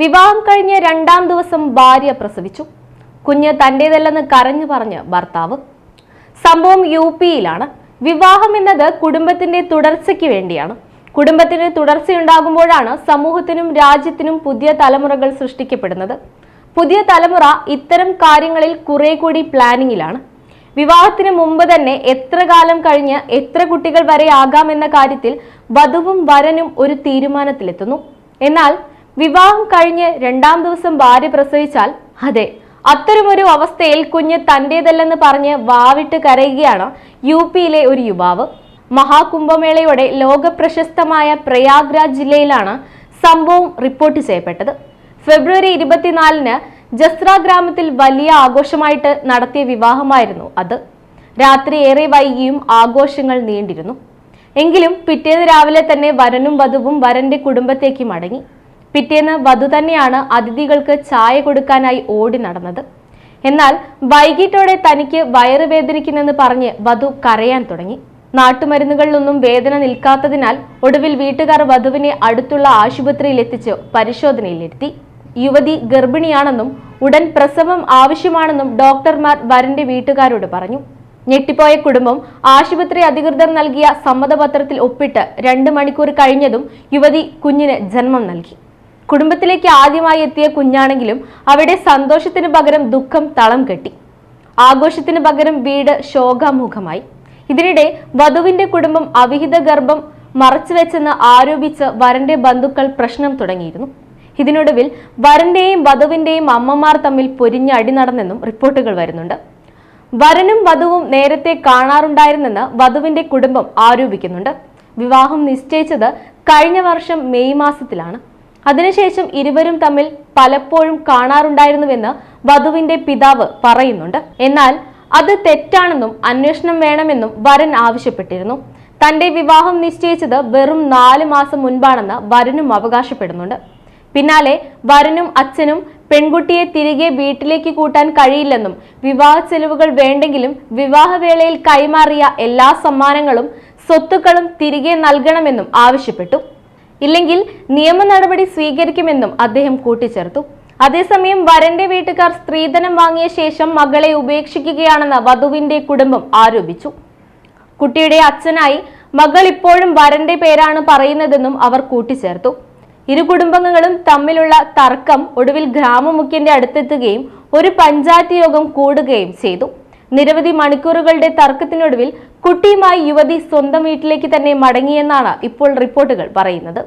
വിവാഹം കഴിഞ്ഞ് രണ്ടാം ദിവസം ഭാര്യ പ്രസവിച്ചു. കുഞ്ഞ് തന്റേതല്ലെന്ന് കരഞ്ഞു പറഞ്ഞ് ഭർത്താവ്. സംഭവം യു പിയിലാണ് വിവാഹം എന്നത് കുടുംബത്തിന്റെ തുടർച്ചയ്ക്ക് വേണ്ടിയാണ്. കുടുംബത്തിന് തുടർച്ചയുണ്ടാകുമ്പോഴാണ് സമൂഹത്തിനും രാജ്യത്തിനും പുതിയ തലമുറകൾ സൃഷ്ടിക്കപ്പെടുന്നത്. പുതിയ തലമുറ ഇത്തരം കാര്യങ്ങളിൽ കുറെ കൂടി പ്ലാനിങ്ങിലാണ് വിവാഹത്തിന് മുമ്പ് തന്നെ എത്ര കാലം കഴിഞ്ഞ് എത്ര കുട്ടികൾ വരെ ആകാമെന്ന കാര്യത്തിൽ വധുവും വരനും ഒരു തീരുമാനത്തിലെത്തുന്നു. എന്നാൽ വിവാഹം കഴിഞ്ഞ് രണ്ടാം ദിവസം ഭാര്യ പ്രസവിച്ചാൽ അതെ അത്തരമൊരു അവസ്ഥയിൽ കുഞ്ഞ് തന്റേതല്ലെന്ന് പറഞ്ഞ് വാവിട്ട് കരയുകയാണ് യു പിയിലെ ഒരു യുവാവ്. മഹാകുംഭമേളയോടെ ലോകപ്രശസ്തമായ പ്രയാഗ്രാജ് ജില്ലയിലാണ് സംഭവം റിപ്പോർട്ട് ചെയ്യപ്പെട്ടത്. ഫെബ്രുവരി ഇരുപത്തിനാലിന് ജസ്ര ഗ്രാമത്തിൽ വലിയ ആഘോഷമായിട്ട് നടത്തിയ വിവാഹമായിരുന്നു അത്. രാത്രി ഏറെ വൈകിയും ആഘോഷങ്ങൾ നീണ്ടിരുന്നു. എങ്കിലും പിറ്റേന്ന് രാവിലെ തന്നെ വരനും വധുവും വരന്റെ കുടുംബത്തേക്ക് മടങ്ങി. പിറ്റേന്ന് വധു തന്നെയാണ് അതിഥികൾക്ക് ചായ കൊടുക്കാനായി ഓടി നടന്നത്. എന്നാൽ വൈകിട്ടോടെ തനിക്ക് വയറ് വേദനിക്കുന്നെന്ന് പറഞ്ഞ് വധു കരയാൻ തുടങ്ങി. നാട്ടുമരുന്നുകളിലൊന്നും വേദന നിൽക്കാത്തതിനാൽ ഒടുവിൽ വീട്ടുകാർ വധുവിനെ അടുത്തുള്ള ആശുപത്രിയിൽ എത്തിച്ച് പരിശോധനയിലിരുത്തി. യുവതി ഗർഭിണിയാണെന്നും ഉടൻ പ്രസവം ആവശ്യമാണെന്നും ഡോക്ടർമാർ വരന്റെ വീട്ടുകാരോട് പറഞ്ഞു. ഞെട്ടിപ്പോയ കുടുംബം ആശുപത്രി അധികൃതർ നൽകിയ സമ്മതപത്രത്തിൽ ഒപ്പിട്ട് രണ്ട് മണിക്കൂർ കഴിഞ്ഞതും യുവതി കുഞ്ഞിന് ജന്മം നൽകി. കുടുംബത്തിലേക്ക് ആദ്യമായി എത്തിയ കുഞ്ഞാണെങ്കിലും അവിടെ സന്തോഷത്തിന് പകരം ദുഃഖം തളം കെട്ടി. ആഘോഷത്തിന് പകരം വീട് ശോകാമുഖമായി. ഇതിനിടെ വധുവിന്റെ കുടുംബം അവിഹിത ഗർഭം മറച്ചുവെച്ചെന്ന് ആരോപിച്ച് വരന്റെ ബന്ധുക്കൾ പ്രശ്നം തുടങ്ങിയിരുന്നു. ഇതിനൊടുവിൽ വരന്റെയും വധുവിന്റെയും അമ്മമാർ തമ്മിൽ പൊരിഞ്ഞ അടി നടന്നെന്നും റിപ്പോർട്ടുകൾ വരുന്നുണ്ട്. വരനും വധുവും നേരത്തെ കാണാറുണ്ടായിരുന്നെന്ന് വധുവിന്റെ കുടുംബം ആരോപിക്കുന്നുണ്ട്. വിവാഹം നിശ്ചയിച്ചത് കഴിഞ്ഞ വർഷം മെയ് മാസത്തിലാണ്. അതിനുശേഷം ഇരുവരും തമ്മിൽ പലപ്പോഴും കാണാറുണ്ടായിരുന്നുവെന്ന് വധുവിന്റെ പിതാവ് പറയുന്നുണ്ട്. എന്നാൽ അത് തെറ്റാണെന്നും അന്വേഷണം വേണമെന്നും വരൻ ആവശ്യപ്പെട്ടിരുന്നു. തന്റെ വിവാഹം നിശ്ചയിച്ചത് വെറും നാല് മാസം മുൻപാണെന്ന് വരനും അവകാശപ്പെടുന്നുണ്ട്. പിന്നാലെ വരനും അച്ഛനും പെൺകുട്ടിയെ തിരികെ വീട്ടിലേക്ക് കൂട്ടാൻ കഴിയില്ലെന്നും വിവാഹ ചെലവുകൾ വേണ്ടെങ്കിലും വിവാഹവേളയിൽ കൈമാറിയ എല്ലാ സമ്മാനങ്ങളും സ്വത്തുക്കളും തിരികെ നൽകണമെന്നും ആവശ്യപ്പെട്ടു. ഇല്ലെങ്കിൽ നിയമ നടപടി സ്വീകരിക്കുമെന്നും അദ്ദേഹം കൂട്ടിച്ചേർത്തു. അതേസമയം വരന്റെ വീട്ടുകാർ സ്ത്രീധനം വാങ്ങിയ ശേഷം മകളെ ഉപേക്ഷിക്കുകയാണെന്ന് വധുവിന്റെ കുടുംബം ആരോപിച്ചു. കുട്ടിയുടെ അച്ഛനായി മകൾ ഇപ്പോഴും വരന്റെ പേരാണ് പറയുന്നതെന്നും അവർ കൂട്ടിച്ചേർത്തു. ഇരു കുടുംബങ്ങളും തമ്മിലുള്ള തർക്കം ഒടുവിൽ ഗ്രാമമുഖ്യന്റെ അടുത്തെത്തുകയും ഒരു പഞ്ചായത്ത് യോഗം കൂടുകയും ചെയ്തു. നിരവധി മണിക്കൂറുകളുടെ തർക്കത്തിനൊടുവിൽ കുട്ടിയുമായി യുവതി സ്വന്തം വീട്ടിലേക്ക് തന്നെ മടങ്ങിയെന്നാണ് ഇപ്പോൾ റിപ്പോർട്ടുകൾ പറയുന്നത്.